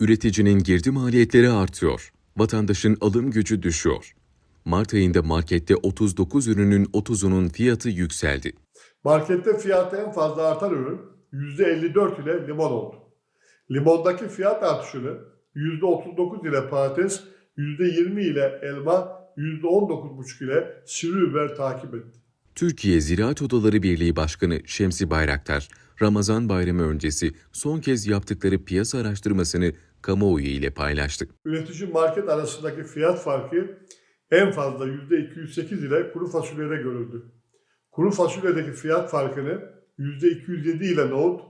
Üreticinin girdi maliyetleri artıyor. Vatandaşın alım gücü düşüyor. Mart ayında markette 39 ürünün 30'unun fiyatı yükseldi. Markette fiyatı en fazla artan ürün %54 ile limon oldu. Limondaki fiyat artışını %39 ile patates, %20 ile elma, %19,5 ile sivri biber takip etti. Türkiye Ziraat Odaları Birliği Başkanı Şemsi Bayraktar, Ramazan bayramı öncesi son kez yaptıkları piyasa araştırmasını kamuoyu ile paylaştı. Üretici market arasındaki fiyat farkı en fazla %208 ile kuru fasulyede görüldü. Kuru fasulyedeki fiyat farkını %207 ile nohut,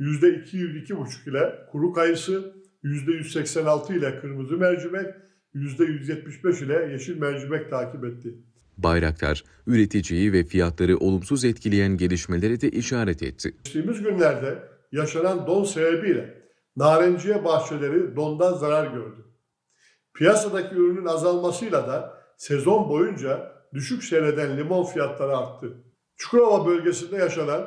%202,5 ile kuru kayısı, %186 ile kırmızı mercimek, %175 ile yeşil mercimek takip etti. Bayraktar, üreticiyi ve fiyatları olumsuz etkileyen gelişmelere de işaret etti. Geçtiğimiz günlerde yaşanan don sebebiyle narenciye bahçeleri dondan zarar gördü. Piyasadaki ürünün azalmasıyla da sezon boyunca düşük seyreden limon fiyatları arttı. Çukurova bölgesinde yaşanan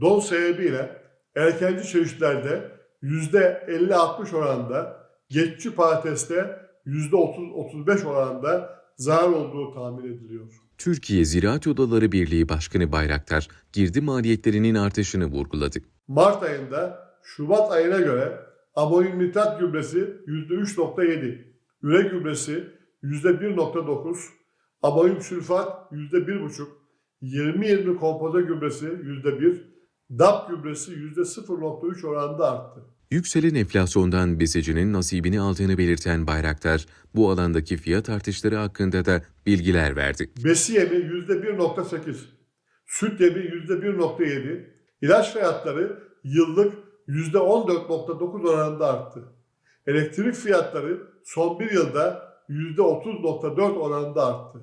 don sebebiyle erkenci çeşitlerde %50-60 oranında, geçici patateste %30-35 oranında zarar olduğu tahmin ediliyor. Türkiye Ziraat Odaları Birliği Başkanı Bayraktar, girdi maliyetlerinin artışını vurguladı. Mart ayında Şubat ayına göre amonyum nitrat gübresi %3.7, üre gübresi %1.9, amonyum sülfat %1.5, 20-20 kompoze gübresi %1, DAP gübresi %0.3 oranında arttı. Yükselen enflasyondan besicinin nasibini aldığını belirten Bayraktar, bu alandaki fiyat artışları hakkında da bilgiler verdi. Besi yemi %1.8, süt yemi %1.7, ilaç fiyatları yıllık %14.9 oranında arttı. Elektrik fiyatları son bir yılda %30.4 oranında arttı.